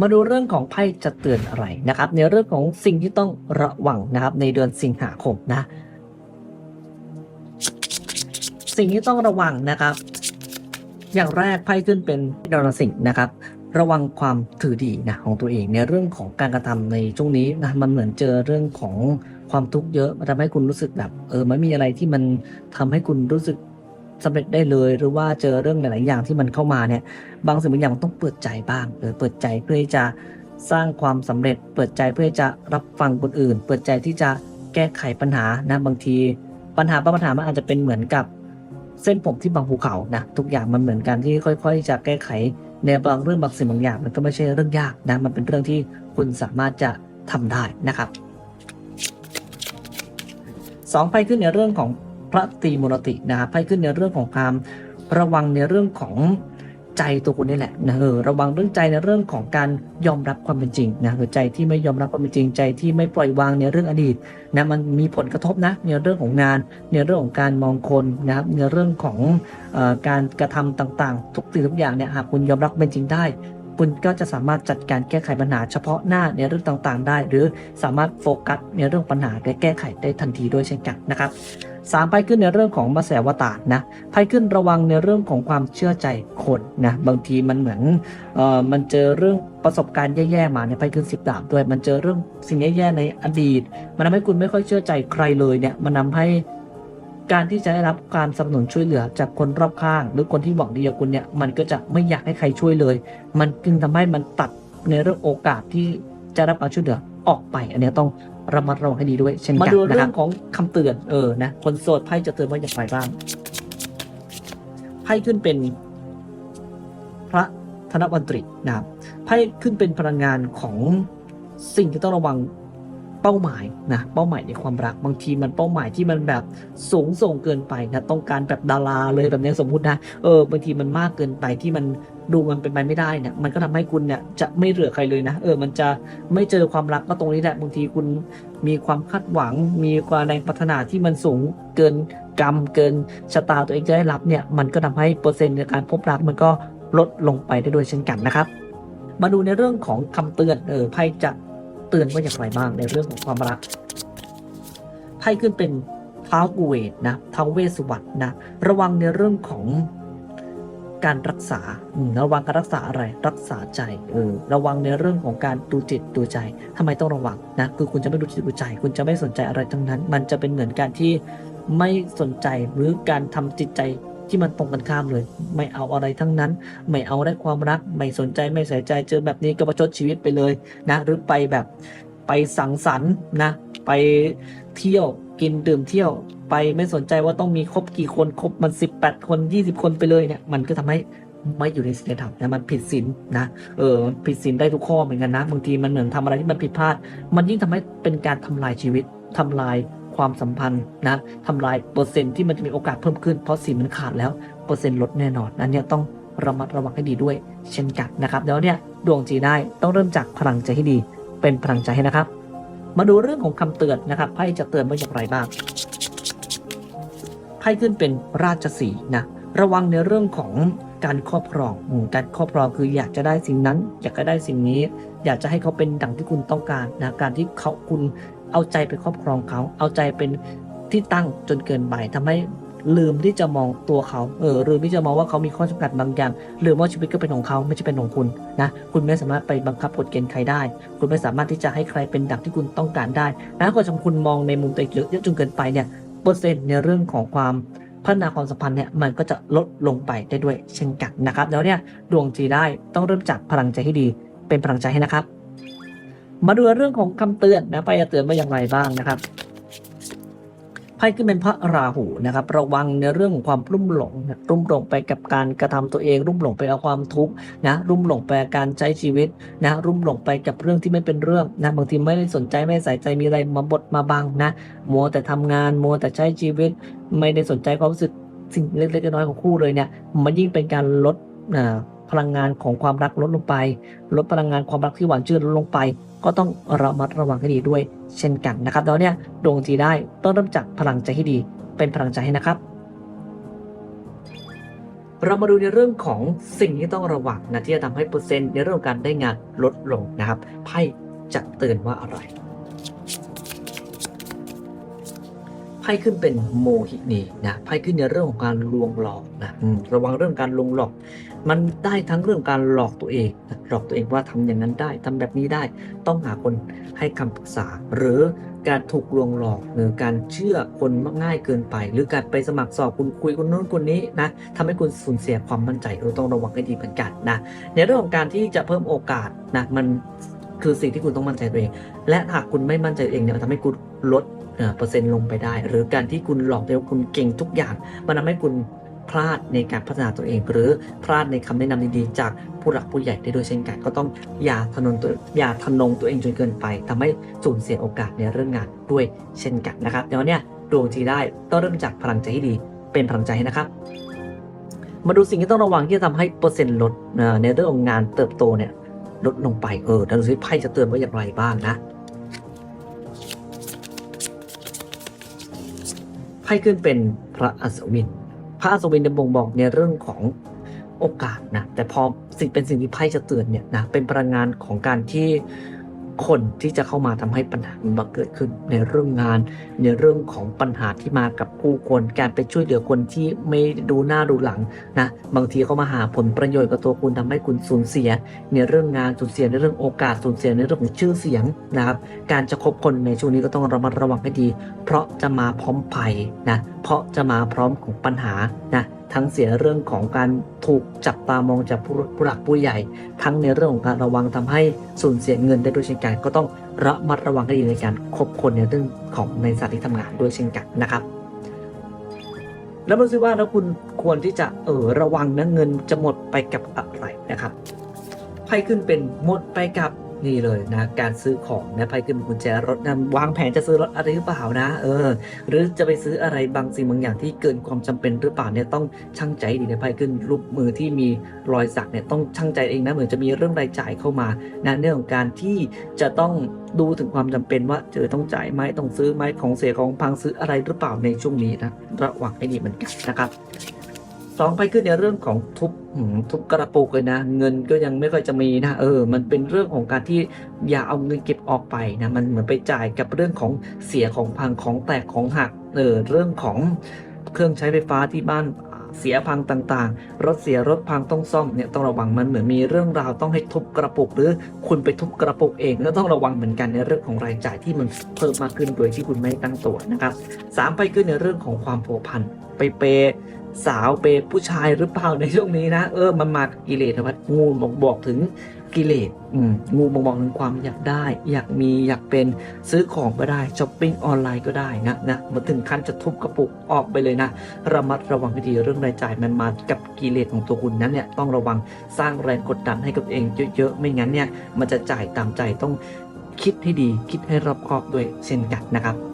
มาดูเรื่องของไพ่จะเตือนอะไรนะครับ ในเรื่องของสิ่งที่ต้องระวังนะครับ ในเดือนสิงหาคมนะ สิ่งที่ต้องระวังนะครับ อย่างแรกไพ่ขึ้นเป็นดาวสิงห์นะครับ ระวังความถือดีนะของตัวเองในเรื่องของการกระทำในช่วงนี้นะมันเหมือนเจอเรื่องของความทุกข์เยอะมันทำให้คุณรู้สึกแบบ เออไม่มีอะไรที่มันทำให้คุณรู้สึก สำเร็จได้เลย หรือว่าเจอเรื่องหลาย ๆ อย่างที่มันเข้ามาเนี่ย บางสิ่งบางอย่างมันต้องเปิดใจบ้างเออเปิดใจเพื่อที่จะสร้างความสำเร็จ เปิดใจเพื่อที่จะรับฟังคนอื่น เปิดใจที่จะแก้ไขปัญหานะบางที ปัญหาบางปัญหามันอาจจะเป็นเหมือนกับเส้นผมที่บางภูเขานะทุกอย่างมันเหมือนกันที่ค่อย ๆ จะแก้ไขในบางเรื่องบางสิ่งบางอย่างมันก็ไม่ใช่เรื่องยากนะมันเป็นเรื่องที่คุณสามารถจะทำได้นะครับสองไพ่ขึ้นในเรื่องของ พระตรีมุรตินะครับไพ่ขึ้นในเรื่องของความระวังในเรื่องของใจตัวคุณนี่แหละนะเออระวังเรื่องใจในเรื่องของการยอมรับความเป็นจริงนะคือใจที่ไม่ยอมรับความเป็นจริงใจที่ไม่ปล่อยวางในเรื่องอดีตนะมันมีผลกระทบนะในเรื่องของงานในเรื่องของการมองคนนะครับในเรื่องของออการกระทำต่างๆ ทุกสิ่งทุกอย่างเนี่ยหากคุณยอมรับเป็นจริงได้ คุณก็จะสามารถจัดการแก้ไขปัญหาเฉพาะหน้าในเรื่องต่างๆ ได้ หรือสามารถโฟกัสในเรื่องปัญหาและแก้ไขได้ทันทีด้วยเช่นกันนะครับสามไพ่ขึ้นในเรื่องของมาแสวตารนะไพ่ขึ้นระวังในเรื่องของความเชื่อใจคนนะบางทีมันเหมือนเอ่อมันเจอเรื่องประสบการณ์แย่ๆมาในยไพ่ขึ้นสิบดาบด้วย มันเจอเรื่องสิ่งแย่ๆในอดีต มันทำให้คุณไม่ค่อยเชื่อใจใครเลยเนี่ยมันทาให้ การที่จะได้รับการสนับสนุนช่วยเหลือจากคนรอบข้าง หรือคนที่หวังดีกับคุณเนี่ยมันก็จะไม่อยากให้ใครช่วยเลย มันจึงทำให้มันตัดในเรื่องโอกาสที่จะรับการช่วยเหลือออกไป อันเนี้ยต้องระมัดระวังให้ดีด้วยเช่นกันมาดูเรื่องของคำเตือนเออนะคนโสดไพ่จะเตือนว่าอย่างไรบ้างไพ่ขึ้นเป็นพระธนบันตรีนะครับไพ่ขึ้นเป็นพลังงานของสิ่งที่ต้องระวัง เป้าหมายนะเป้าหมายในความรักบางทีมันเป้าหมายที่มันแบบสูงส่งเกินไปนะต้องการแบบดาราเลยแบบนี้สมมุตินะเออบางทีมันมากเกินไปที่มันดูมันเป็นไปไม่ได้เนี่ยมันก็ทำให้คุณเนี่ยจะไม่เหลือใครเลยนะเออมันจะไม่เจอความรักก็ตรงนี้แหละบางทีคุณมีความคาดหวัง มีความแรงปรารถนาที่มันสูงเกินกรรมเกินชะตาตัวเองจะได้รับเนี่ยมันก็ทำให้เปอร์เซ็นต์ในการพบรักมันก็ลดลงไปได้ด้วยเช่นกันนะครับมาดูในเรื่องของคำเตือนเออไพ่จะ ตือนว่าอย่างไรบ้างในเรื่องของความรักไพ่ขึ้นเป็นท้าวกุเวทนะท้าวเวสุวรรณนะระวังในเรื่องของการรักษาอืมระวังการรักษาอะไร รักษาใจ เออ ระวังในเรื่องของการดูจิตดูใจทำไมต้องระวังนะ คือคุณจะไม่ดูจิตดูใจ คุณจะไม่สนใจอะไรทั้งนั้น มันจะเป็นเหมือนการที่ไม่สนใจหรือการทำจิตใจ ที่มันตรงกันข้ามเลย ไม่เอาอะไรทั้งนั้น ไม่เอาได้ความรัก ไม่สนใจไม่ใส่ใจเจอแบบนี้ก็ประชดชีวิตไปเลยนะหรือไปแบบไปสังสรรค์นะไปเที่ยวกินดื่มเที่ยวไปไม่สนใจว่าต้องมีครบกี่คนครบมัน 18 คน 20 คนไปเลยเนี่ยมันก็ทำให้ไม่อยู่ในศีลธรรมนะมันผิดศีลนะเออผิดศีลได้ทุกข้อเหมือนกันนะบางทีมันเหมือนทำอะไรที่มันผิดพลาด มันยิ่งทำให้เป็นการทำลายชีวิตทำลาย ความสัมพันธ์นะทำลายเปอร์เซ็นต์ที่มันจะมีโอกาสเพิ่มขึ้นเพราะศีมันขาดแล้วเปอร์เซ็นต์ลดแน่นอนนั่นเนี่ยต้องระมัดระวังให้ดีด้วย เช่นกันนะครับแล้วเนี่ยดวงจีได้ต้องเริ่มจากพลังใจให้ดี เป็นพลังใจให้นะครับ มาดูเรื่องของคำเตือนนะครับไพ่จะเตือนว่าอย่างไรบ้างไพ่ขึ้นเป็นราชสีนะระวังในเรื่องของการครอบครองอการครอบครองคืออยากจะได้สิ่งนั้น อยากจะได้สิ่งนี้ อยากจะให้เขาเป็นดังที่คุณต้องการนะการที่เขาคุณ เอาใจไปครอบครองเขา เอาใจเป็นที่ตั้งจนเกินไปทำให้ลืมที่จะมองตัวเขา เออ ลืมที่จะมองว่าเขามีข้อจำกัดบางอย่าง ลืมว่าชีวิตก็เป็นของเขาไม่ใช่เป็นของคุณนะ คุณไม่สามารถไปบังคับกฎเกณฑ์ใครได้ คุณไม่สามารถที่จะให้ใครเป็นดังที่คุณต้องการได้นะก็จำคุณมองในมุมตัวเองเยอะจนเกินไปเนี่ย เปอร์เซ็นต์ในเรื่องของความพัฒนาความสัมพันธ์เนี่ยมันก็จะลดลงไปได้ด้วยเช่นกันนะครับ แล้วเนี่ยดวงจีได้ต้องเริ่มจากพลังใจให้ดี เป็นพลังใจให้นะครับ มาดูเรื่องของคำเตือนนะไพ่จะเตือนว่าอย่างไรบ้างนะครับไพ่ขึ้นเป็นพระราหูนะครับ ระวังในเรื่องของความรุ่มหลงนะรุ่มหลงไปกับการกระทำตัวเอง รุ่มหลงไปกับความทุกข์นะรุ่มหลงไปกับการใช้ชีวิตนะรุ่มหลงไปกับเรื่องที่ไม่เป็นเรื่องนะบางทีไม่ได้สนใจไม่ใส่ใจมีอะไรมาบดมาบังนะมัวแต่ทำงานมัวแต่ใช้ชีวิต ไม่ได้สนใจความรู้สึกสิ่งเล็กๆน้อยๆของคู่เลยเนี่ยมันยิ่งเป็นการลดอ่า พลังงานของความรักลดลงไป ลดพลังงานความรักที่หวานชื่นลดลงไป ก็ต้องระมัดระวังให้ดีด้วย เช่นกันนะครับแล้วเนี่ยดวงจีได้ต้องเริ่มจากพลังใจให้ดี เป็นพลังใจให้นะครับ เรามาดูในเรื่องของสิ่งที่ต้องระวังนะที่จะทำให้เปอร์เซ็นต์ในเรื่องการได้งานลดลงนะครับไพ่จะเตือนว่าอะไรไพ่ขึ้นเป็นโมหินีนะไพ่ขึ้นในเรื่องของการลวงหลอกนะระวังเรื่องการลวงหลอก มันได้ทั้งเรื่องการหลอกตัวเองหลอกตัวเองว่าทำอย่างนั้นได้ทำแบบนี้ได้ ต้องหาคนให้คำปรึกษา หรือการถูกลวงหลอกหรือการเชื่อคนง่ายเกินไป หรือการไปสมัครสอบคุณคุยคนโน้นคนนี้นะทำให้คุณสูญเสียความมั่นใจเราต้องระวังให้ดีเหมือนกันนะในเรื่องของการที่จะเพิ่มโอกาสนะมันคือสิ่งที่คุณต้องมั่นใจตัวเอง และหากคุณไม่มั่นใจตัวเองเนี่ยมันทำให้คุณลดเอ่อเปอร์เซ็นต์ลงไปได้ หรือการที่คุณหลอกตัวเองว่าคุณเก่งทุกอย่าง มันทำให้คุณ พลาดในการพัฒนาตัวเอง หรือพลาดในคำแนะนำดีๆ จากผู้หลักผู้ใหญ่ได้ด้วยเช่นกันก็ต้องอย่าทะนงตัวอย่าทะนงตัวเองจนเกินไปทำให้สูญเสียโอกาสในเรื่องงานด้วยเช่นกันนะครับเดี๋ยวเนี้ดวงจีได้ต้องเริ่มจากพลังใจที่ดี เป็นพลังใจให้นะครับมาดูสิ่งที่ต้องระวังที่จะทำให้เปอร์เซ็นต์ลดในเรื่องของงานเติบโตเนี่ยลดลงไปเออแล้วดูสิไพ่จะเตือนว่าอย่างไรบ้างนะไพ่ขึ้นเป็นพระอัศวิน ระอัศวินจะบ่งบอกในเรื่องของโอกาสนะแต่พอสิ่งเป็นสิ่งที่ไพ่จะเตือนเนี่ยนะเป็นพลังงานของการที่ คนที่จะเข้ามาทำให้ปัญหามันเกิดขึ้นในเรื่องงาน ในเรื่องของปัญหาที่มากับผู้คนการไปช่วยเหลือคนที่ไม่ดูหน้าดูหลังนะบางทีเขามาหาผลประโยชน์กับตัวคุณทำให้คุณสูญเสีย ในเรื่องงานสูญเสียในเรื่องโอกาสสูญเสียในเรื่องของชื่อเสียงนะครับการจะคบคนในช่วงนี้ก็ต้องระมัดระวังให้ดี เพราะจะมาพร้อมภัยนะเพราะจะมาพร้อมของปัญหานะ ทั้งเสียเรื่องของการถูกจับตามองจากผู้หลักผู้ใหญ่ ทั้งในเรื่องของการระวังทำให้สูญเสียเงินได้ด้วยเช่นกัน ก็ต้องระมัดระวังให้ดีในการคบคนในเรื่องของในสถานที่ทำงานด้วยเช่นกันนะครับ แล้วมันซิว่าแล้วคุณควรที่จะเออระวังนะเงินจะหมดไปกับอะไรนะครับไพ่ขึ้นเป็นหมดไปกับ นี่เลยนะการซื้อของนะไพ่ขึ้นเป็นกุญแจรถนะวางแผนจะซื้อรถอะไรหรือเปล่านะเออ หรือจะไปซื้ออะไรบางสิ่งบางอย่างที่เกินความจำเป็นหรือเปล่าเนี่ยต้องช่างใจดีนะไพ่ขึ้นรูปมือที่มีรอยสักเนี่ยต้องช่างใจเองนะเหมือนจะมีเรื่องรายจ่ายเข้ามานะเรื่องของการที่จะต้องดูถึงความจำเป็นว่าเจอต้องจ่ายไหมต้องซื้อไหมของเสียของพังซื้ออะไรหรือเปล่าในช่วงนี้นะระวังให้ดีเหมือนกันนะครับ สองไปขึ้นในเรื่องของทุบทุบกระปุกเลยนะ เงินก็ยังไม่ค่อยจะมีนะ เออ มันเป็นเรื่องของการที่อย่าเอาเงินเก็บออกไปนะ มันเหมือนไปจ่ายกับเรื่องของเสียของพังของแตกของหัก เออ เรื่องของเครื่องใช้ไฟฟ้าที่บ้านเสียพังต่างๆ รถเสียรถพังต้องซ่อมเนี่ยต้องระวังมันเหมือนมีเรื่องราวต้องให้ทุบกระปุก หรือคุณไปทุบกระปุกเองก็ต้องระวังเหมือนกันในเรื่องของรายจ่ายที่มันเพิ่มมากขึ้นโดยที่คุณไม่ตั้งตัวนะครับสามไปขึ้นในเรื่องของความผัวพันไปเปสาวเปย์ผู้ชายหรือเปล่าในช่วงนี้นะ เออมันมากกิเลสนะวัดงูบอกบอกถึงกิเลสงูบอกบอกถึงความอยากได้ อยากมีอยากเป็นซื้อของก็ได้ช้อปปิ้งออนไลน์ก็ได้นะนะมาถึงขั้นจะทุบกระปุกออกไปเลยนะระมัดระวังให้ดีเรื่องรายจ่ายมันมากับกิเลสของตัวคุณนั้นเนี่ยต้องระวังสร้างแรงกดดันให้กับตัวเองเยอะๆไม่งั้นเนี่ยมันจะจ่ายตามใจต้องคิดให้ดีคิดให้รอบคอบด้วยเช่นกันนะครับ